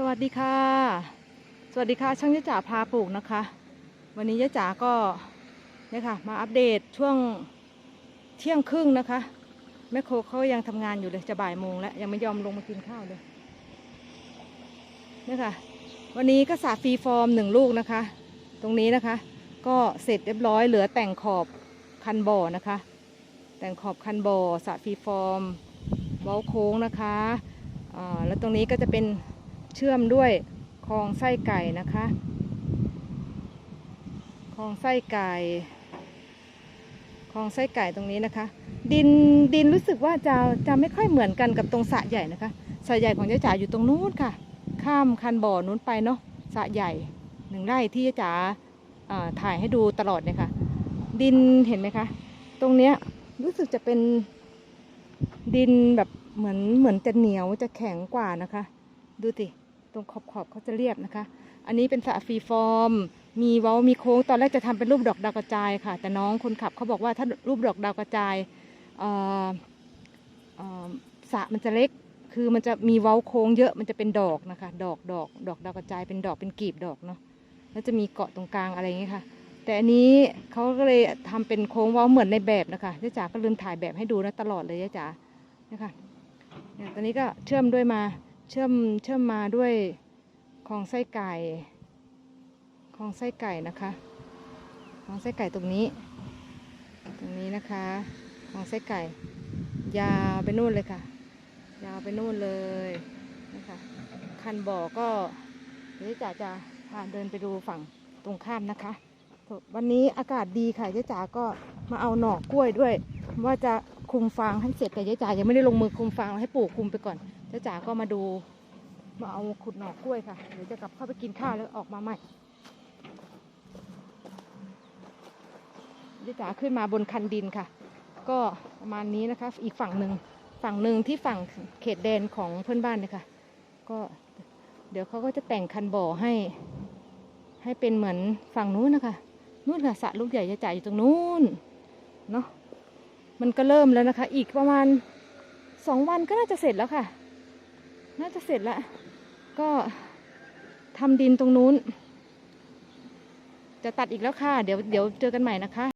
สวัสดีค่ะ สวัสดีค่ะ ช่างยะจ๋าพาปลูกนะคะ วันนี้ยะจ๋าก็เนี่ยค่ะ มาอัปเดตช่วงเที่ยงครึ่งนะคะ แม่โคเขายังทำงานอยู่เลยจะบ่ายโมงแล้ว ยังไม่ยอมลงมากินข้าวเลยเนี่ยค่ะ วันนี้ก็สาฟรีฟอร์มหนึ่งลูกนะคะ ตรงนี้นะคะ ก็เสร็จเรียบร้อยเหลือแต่งขอบคันบ่อนะคะ แต่งขอบคันบ่อสาฟรีฟอร์มเว้าโค้งนะคะอ่าแล้วตรงนี้ก็จะเป็น เชื่อมด้วยคลองไส้ไก่นะคะคลองไส้ไก่คลองไส้ไก่ตรงนี้นะคะ ดินดินรู้สึกว่าจะจะไม่ค่อยเหมือนกันกับตรงสระใหญ่นะคะสระใหญ่ของเจ๊จ๋าอยู่ตรงนู้นค่ะ ข้ามคันบ่อนู้นไปเนาะสระใหญ่หนึ่งไร่ที่เจ๊จ๋าถ่ายให้ดูตลอดเนี่ยค่ะ ดินเห็นไหมคะ ตรงเนี้ยรู้สึกจะเป็นดินแบบเหมือนเหมือนจะเหนียวจะแข็งกว่านะคะ ดูสิตรงขอบขอบๆเขาจะเรียบนะคะ อันนี้เป็นสระฟรีฟอร์ม มีเว้ามีโค้งตอนแรกจะทำเป็นรูปดอกดาวกระจายค่ะ แต่น้องคนขับเขาบอกว่าถ้ารูปดอกดาวกระจายสระมันจะเล็กคือมันจะมีเว้าโค้งเยอะมันจะเป็นดอกนะคะ ดอกดอกดอกดาวกระจายเป็นดอกเป็นกลีบดอกเนาะแล้วจะมีเกาะตรงกลางอะไรอย่างเงี้ค่ะ แต่อันนี้เขาก็เลยทำเป็นโค้งเว้าเหมือนในแบบนะคะยายจ๋าก็ลืมถ่ายแบบให้ดูนะตลอดเลยยายจ๋านี่ค่ะเนี่ยตอนนี้ก็เชื่อมด้วยมา เชื่อมเชื่อมมาด้วยคลองไส้ไก่คลองไส้ไก่นะคะคลองไส้ไก่ตรงนี้ ตรงนี้นะคะคลองไส้ไก่ ยาวไปนู่นเลยค่ะ ยาวไปนู่นเลยนะคะคันบ่อก็เดี๋ยวจ๋าจะพาเดินไปดูฝั่งตรงข้ามนะคะ วันนี้อากาศดีค่ะเจ๊จ๋าก็มาเอาหน่อกล้วยด้วย ว่าจะ คุมฟางให้เสร็จแต่เจ๊จ๋ายังไม่ได้ลงมือคุมฟางให้ปลูกคุมไปก่อนเจ๊จ๋าก็มาดูมาเอาขุดหน่อกล้วยค่ะเดี๋ยวจะกลับเข้าไปกินข้าวแล้วออกมาใหม่เจ๊จ๋าขึ้นมาบนคันดินค่ะ ก็ประมาณนี้นะคะ อีกฝั่งหนึ่งฝั่งหนึ่งที่ฝั่งเขตแดนของเพื่อนบ้านเนี่ยค่ะก็เดี๋ยวเขาก็จะแต่งคันบ่อให้ ให้เป็นเหมือนฝั่งนู้นนะคะ นู่นค่ะสระลูกใหญ่จะจ่ายอยู่ตรงนู้นเนาะ มันก็เริ่มแล้วนะคะ อีกประมาณสองวันก็น่าจะเสร็จแล้วค่ะ น่าจะเสร็จแล้วก็ทำดินตรงนู้น จะตัดอีกแล้วค่ะ เดี๋ยวเดี๋ยวเจอกันใหม่นะคะ